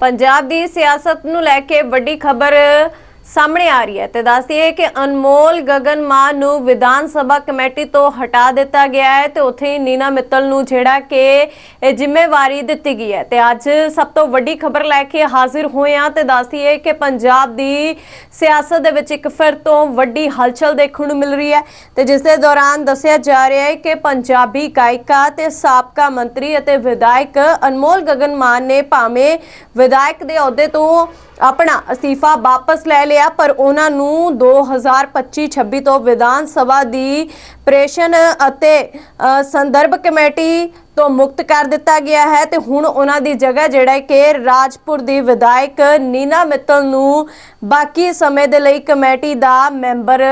ਪੰਜਾਬ ਦੀ ਸਿਆਸਤ ਨੂੰ ਲੈ ਕੇ ਵੱਡੀ ਖਬਰ ਸਾਹਮਣੇ ਆ ਰਹੀ ਹੈ ਤੇ ਦੱਸਦੀ ਹੈ ਕਿ ਅਨਮੋਲ ਗਗਨ ਮਾਨ ਨੂੰ ਵਿਧਾਨ ਸਭਾ ਕਮੇਟੀ ਤੋਂ ਹਟਾ ਦਿੱਤਾ ਗਿਆ ਹੈ ਤੇ ਉੱਥੇ ਹੀ ਨੀਨਾ ਮਿੱਤਲ ਨੂੰ ਜਿਹੜਾ ਕਿ ਇਹ ਜ਼ਿੰਮੇਵਾਰੀ ਦਿੱਤੀ ਗਈ ਹੈ। ਤੇ ਅੱਜ ਸਭ ਤੋਂ ਵੱਡੀ ਖਬਰ ਲੈ ਕੇ ਹਾਜ਼ਰ ਹੋਏ ਹਾਂ ਤੇ ਦੱਸਦੀ ਹੈ ਕਿ ਪੰਜਾਬ ਦੀ ਸਿਆਸਤ ਦੇ ਵਿੱਚ ਇੱਕ ਫਿਰ ਤੋਂ ਵੱਡੀ ਹਲਚਲ ਦੇਖਣ ਨੂੰ ਮਿਲ ਰਹੀ ਹੈ ਤੇ ਜਿਸ ਦੇ ਦੌਰਾਨ ਦੱਸਿਆ ਜਾ ਰਿਹਾ ਹੈ ਕਿ ਪੰਜਾਬੀ ਗਾਇਕਾ ਤੇ ਸਾਬਕਾ ਮੰਤਰੀ ਅਤੇ ਵਿਧਾਇਕ ਅਨਮੋਲ ਗਗਨ ਮਾਨ ਨੇ ਭਾਵੇਂ ਵਿਧਾਇਕ ਦੇ ਅਹੁਦੇ ਤੋਂ ਆਪਣਾ ਅਸਤੀਫਾ ਵਾਪਸ ਲੈ ਲਿਆ ਪਰ ਉਹਨਾਂ ਨੂੰ 2025-26 ਤੋਂ ਵਿਧਾਨ ਸਭਾ ਦੀ ਪ੍ਰੇਸ਼ਨ ਅਤੇ ਸੰਦਰਭ ਕਮੇਟੀ ਤੋਂ ਮੁਕਤ ਕਰ ਦਿੱਤਾ ਗਿਆ ਹੈ ਤੇ ਹੁਣ ਉਹਨਾਂ ਦੀ ਜਗ੍ਹਾ ਜਿਹੜਾ ਕਿ ਰਾਜਪੁਰ ਦੀ ਵਿਧਾਇਕ ਨੀਨਾ ਮਿੱਤਲ ਨੂੰ ਬਾਕੀ ਸਮੇਂ ਦੇ ਲਈ ਕਮੇਟੀ ਦਾ ਮੈਂਬਰ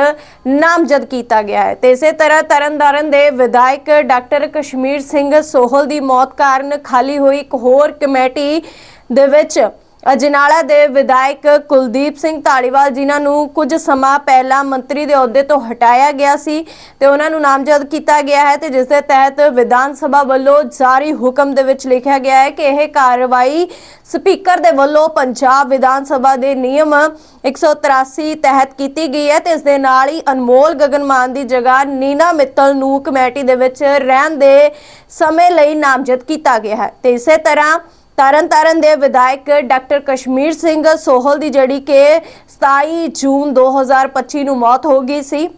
ਨਾਮਜ਼ਦ ਕੀਤਾ ਗਿਆ ਹੈ। ਤੇ ਇਸੇ ਤਰ੍ਹਾਂ ਤਰਨਤਾਰਨ ਦੇ ਵਿਧਾਇਕ ਡਾਕਟਰ ਕਸ਼ਮੀਰ ਸਿੰਘ ਸੋਹਲ ਦੀ ਮੌਤ ਕਾਰਨ ਖਾਲੀ ਹੋਈ ਇੱਕ ਹੋਰ ਕਮੇਟੀ ਦੇ ਵਿੱਚ ਅਜਨਾਲਾ ਦੇ ਵਿਧਾਇਕ ਕੁਲਦੀਪ ਸਿੰਘ ਧਾਲੀਵਾਲ ਜਿਨ੍ਹਾਂ ਨੂੰ ਕੁਝ ਸਮਾਂ ਪਹਿਲਾਂ ਮੰਤਰੀ ਦੇ ਅਹੁਦੇ ਤੋਂ ਹਟਾਇਆ ਗਿਆ ਸੀ ਤੇ ਉਹਨਾਂ ਨੂੰ ਨਾਮਜ਼ਦ ਕੀਤਾ ਗਿਆ ਹੈ ਤੇ ਜਿਸ ਦੇ ਤਹਿਤ ਵਿਧਾਨ ਸਭਾ ਵੱਲੋਂ ਜਾਰੀ ਹੁਕਮ ਦੇ ਵਿੱਚ ਲਿਖਿਆ ਗਿਆ ਹੈ ਕਿ ਇਹ ਕਾਰਵਾਈ ਸਪੀਕਰ ਦੇ ਵੱਲੋਂ ਪੰਜਾਬ ਵਿਧਾਨ ਸਭਾ ਦੇ ਨਿਯਮ 183 ਤਹਿਤ ਕੀਤੀ ਗਈ ਹੈ ਤੇ ਇਸ ਦੇ ਨਾਲ ਹੀ ਅਨਮੋਲ ਗਗਨ ਮਾਨ ਦੀ ਜਗ੍ਹਾ ਨੀਨਾ ਮਿੱਤਲ ਨੂੰ ਕਮੇਟੀ ਦੇ ਵਿੱਚ ਰਹਿਣ ਦੇ ਸਮੇਂ ਲਈ ਨਾਮਜ਼ਦ ਕੀਤਾ ਗਿਆ ਹੈ। ਤੇ ਇਸੇ ਤਰ੍ਹਾਂ ਤਰਨਤਾਰਨ ਦੇ ਵਿਧਾਇਕ ਡਾਕਟਰ ਕਸ਼ਮੀਰ ਸਿੰਘ ਸੋਹਲ ਦੀ ਜਿਹੜੀ ਕਿ 27 ਜੂਨ 2025 ਨੂੰ ਮੌਤ ਹੋ ਗਈ ਸੀ।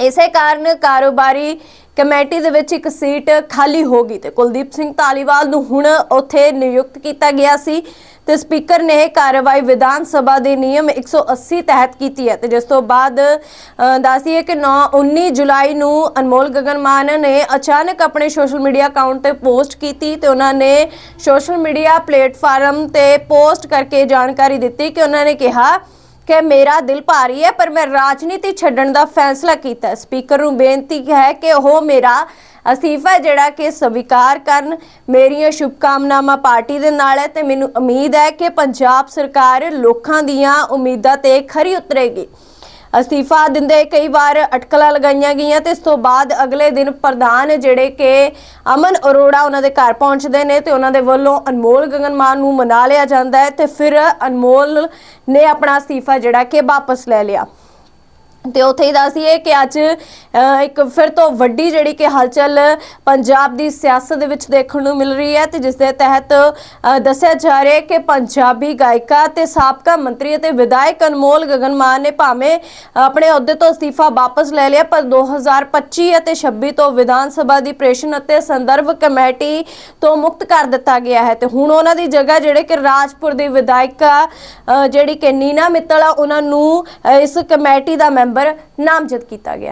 ਇਸੇ ਕਾਰਨ ਕਾਰੋਬਾਰੀ ਕਮੇਟੀ ਦੇ ਵਿੱਚ ਇੱਕ ਸੀਟ ਖਾਲੀ ਹੋ ਗਈ ਤੇ ਕੁਲਦੀਪ ਸਿੰਘ ਧਾਲੀਵਾਲ ਨੂੰ ਹੁਣ ਉੱਥੇ ਨਿਯੁਕਤ ਕੀਤਾ ਗਿਆ ਸੀ। ਤੇ ਸਪੀਕਰ ਨੇ ਇਹ ਕਾਰਵਾਈ ਵਿਧਾਨ ਸਭਾ ਦੇ ਨਿਯਮ 180 ਤਹਿਤ ਕੀਤੀ ਹੈ। ਤੇ ਜਿਸ ਤੋਂ ਬਾਅਦ ਅ, ਦੱਸਦੀਏ ਕਿ 9 19 ਜੁਲਾਈ ਨੂੰ ਅਨਮੋਲ ਗਗਨ ਮਾਨ ਨੇ ਅਚਾਨਕ ਆਪਣੇ ਸੋਸ਼ਲ ਮੀਡੀਆ ਅਕਾਊਂਟ ਤੇ ਪੋਸਟ ਕੀਤੀ ਤੇ ਉਹਨਾਂ ਨੇ ਸੋਸ਼ਲ ਮੀਡੀਆ ਪਲੇਟਫਾਰਮ ਤੇ ਪੋਸਟ ਕਰਕੇ ਜਾਣਕਾਰੀ ਦਿੱਤੀ ਕਿ ਉਹਨਾਂ ਨੇ ਕਿਹਾ ਕਿ ਮੇਰਾ ਦਿਲ ਭਾਰੀ ਹੈ ਪਰ ਮੈਂ ਰਾਜਨੀਤੀ ਛੱਡਣ ਦਾ ਫੈਸਲਾ ਕੀਤਾ ਸਪੀਕਰ ਨੂੰ ਬੇਨਤੀ ਹੈ ਕਿ ਉਹ ਮੇਰਾ ਅਸਤੀਫਾ ਜਿਹੜਾ ਕਿ ਸਵੀਕਾਰ ਕਰਨ ਮੇਰੀਆਂ ਸ਼ੁਭਕਾਮਨਾਵਾਂ ਪਾਰਟੀ ਦੇ ਨਾਲ ਹੈ ਤੇ ਮੈਨੂੰ ਉਮੀਦ ਹੈ ਕਿ ਪੰਜਾਬ ਸਰਕਾਰ ਲੋਕਾਂ ਦੀਆਂ ਉਮੀਦਾਂ ਤੇ ਖਰੀ ਉਤਰੇਗੀ। ਅਸਤੀਫਾ ਦਿੰਦੇ ਕਈ ਵਾਰ ਅਟਕਲਾਂ ਲਗਾਈਆਂ ਗਈਆਂ ਤੇ ਇਸ ਤੋਂ ਬਾਅਦ ਅਗਲੇ ਦਿਨ ਪ੍ਰਧਾਨ ਜਿਹੜੇ ਕਿ ਅਮਨ ਅਰੋੜਾ ਉਹਨਾਂ ਦੇ ਘਰ ਪਹੁੰਚਦੇ ਨੇ ਤੇ ਉਹਨਾਂ ਦੇ ਵੱਲੋਂ ਅਨਮੋਲ ਗਗਨ ਮਾਨ ਨੂੰ ਮਨਾ ਲਿਆ ਜਾਂਦਾ ਹੈ ਤੇ ਫਿਰ ਅਨਮੋਲ ਨੇ ਆਪਣਾ ਅਸਤੀਫਾ ਜਿਹੜਾ ਕਿ ਵਾਪਸ ਲੈ ਲਿਆ। ਤੇ ਉੱਥੇ ਹੀ ਦੱਸਦੀਏ ਕਿ ਅੱਜ ਇੱਕ ਫਿਰ ਤੋਂ ਵੱਡੀ ਜਿਹੜੀ ਕਿ ਹਲਚਲ ਪੰਜਾਬ ਦੀ ਸਿਆਸਤ ਦੇ ਵਿੱਚ ਦੇਖਣ ਨੂੰ ਮਿਲ ਰਹੀ ਹੈ ਤੇ ਜਿਸ ਦੇ ਤਹਿਤ ਦੱਸਿਆ ਜਾ ਰਿਹਾ ਹੈ ਕਿ ਪੰਜਾਬੀ ਗਾਇਕਾ ਤੇ ਸਾਬਕਾ ਮੰਤਰੀ ਅਤੇ ਵਿਧਾਇਕ ਅਨਮੋਲ ਗਗਨ ਮਾਨ ਨੇ ਭਾਵੇਂ ਆਪਣੇ ਅਹੁਦੇ ਤੋਂ ਅਸਤੀਫਾ ਵਾਪਸ ਲੈ ਲਿਆ, ਪਰ 2025 ਅਤੇ 26 ਤੋਂ ਵਿਧਾਨ ਸਭਾ ਦੀ ਪ੍ਰੇਸ਼ਨ ਅਤੇ ਸੰਦਰਭ ਕਮੇਟੀ ਤੋਂ ਮੁਕਤ ਕਰ ਦਿੱਤਾ ਗਿਆ ਹੈ। ਤੇ ਹੁਣ ਉਹਨਾਂ ਦੀ ਜਗ੍ਹਾ ਜਿਹੜੇ ਕਿ ਰਾਜਪੁਰ ਦੀ ਵਿਧਾਇਕਾ ਜਿਹੜੀ ਕਿ ਨੀਨਾ ਮਿੱਤਲ ਆ, ਉਹਨਾਂ ਨੂੰ ਇਸ ਕਮੇਟੀ ਦਾ ਮੈਂਬਰ ਨਾਮਜ਼ਦ ਕੀਤਾ ਗਿਆ